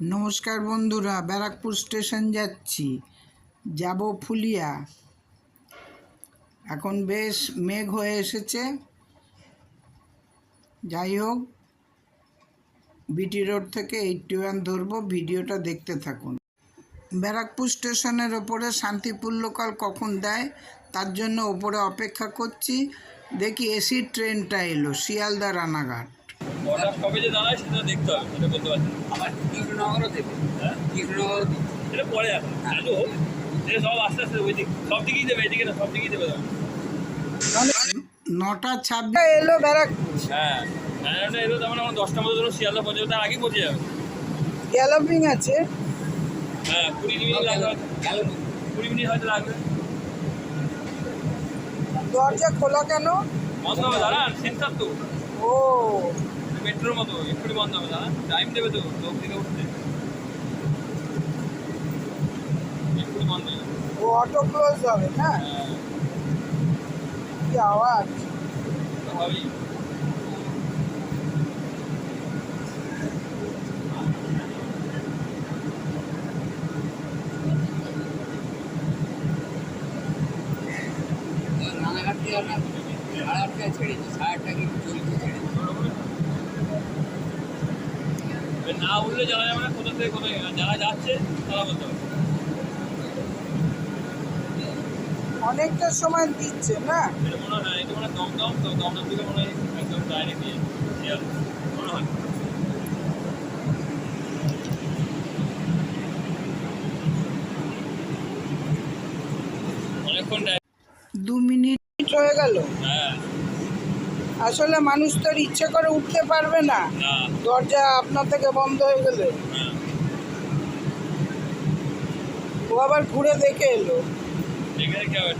নমস্কার বন্ধুরা, ব্যারাকপুর স্টেশন যাচ্ছি। যাব ফুলিয়া। এখন বেশ মেঘ হয়ে এসেছে। যাই হোক, বিটি রোড থেকে এইটটি ওয়ান ধরবো, ভিডিওটা দেখতে থাকুন। ব্যারাকপুর স্টেশনের ওপরে শান্তিপুর লোকাল কখন দেয়, তার জন্য ওপরে অপেক্ষা করছি। দেখি এসি ট্রেনটা এলো, শিয়ালদা রানাঘাট। ওটা কবে যে দাঁড়ায় সেটা দেখতে হবে সেটা বলতে পারছি না। আবার কৃষ্ণনগরও দেবে। হ্যাঁ? কৃষ্ণনগর সেটা পরে এখন। চালু হোক এটা সব আস্তে আস্তে ওই দিক সব দিকেই দেবে এদিকে না সব দিকেই দেবে। নটা ছাব্বিশ। এলো ব্যারাকপুর হ্যাঁ হ্যাঁ ওটা এলো তার মানে আমার দশটার মতো ধরো শিয়ালদা পৌঁছে তার আগেই পৌঁছে যাবে। গ্যালোপিং আছে। হ্যাঁ কুড়ি মিনিট লাগবে। কুড়ি মিনিট হয়তো লাগবে। দরজা খোলা কেন? বন্ধ হবে দাঁড়ান সেন্টার তো। ও। মেট্রোর মতো এক্ষুনি বন্ধ হবে দাঁড়ান টাইম দেবে তো লোক দিকে উঠতে। এক্ষুনি বন্ধ হবে ও অটো ক্লোজ হবে না হ্যাঁ। কি আওয়াজ? হবেই। রানাঘাট থেকে আপনার সাড়ে আটটায় ছেড়েছি সাড়ে আটটা কি চল্লিশে ছেড়েছি না বললে জানা যাবে না কোথা থেকে কোথায় যারা যাচ্ছে তারা বলতে হবে অনেকটা সময় দিচ্ছে না? এটা মনে হয় না এটা মনে হয় দমদম তো দমদম থেকে মনে হয় একদম ডাইরেক্ট দিয়ে মনে হয়। অনেকক্ষণ দু মিনিট হয়ে গেল? হ্যাঁ। আসলে মানুষ তো ইচ্ছে করে উঠতে পারবে না। দরজা আপনার থেকে বন্ধ হয়ে গেলে। হ্যাঁ ও আবার ঘুরে দেখে এলো। দেখে দেখে হবে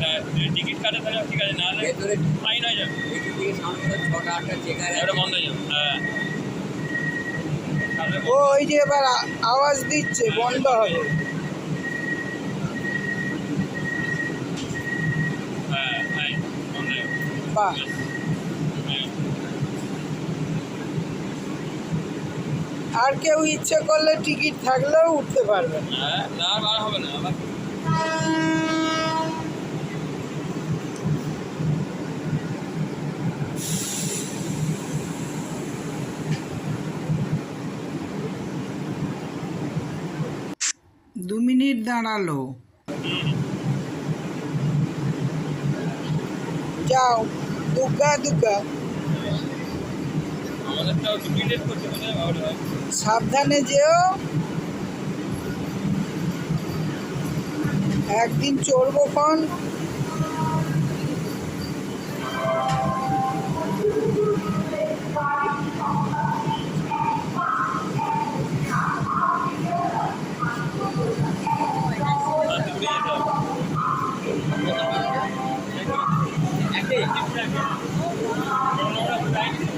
টিকিট কাটে তাহলে ঠিক আছে না ফাইন হয়ে যাবে। এদিক থেকে সামনে তো ছটা আটটা চেকার বন্ধ হয়ে যাবে হ্যাঁ। ও ওই যে এবার আওয়াজ দিচ্ছে বন্ধ হবে। হ্যাঁ বন্ধ হয়ে যাবে। বাহ। আর কেউ ইচ্ছে করলে টিকিট থাকলেও উঠতে পারবে না। হ্যাঁ হবে না দু মিনিট দাঁড়াল। যাও দুগ্গা দুগ্গা আমাদেরটাও ছুটি লেট করছে মনে হয় বাবারে ভাই সাবধানে যেও। একদিন চড়বো খন আর ছুটি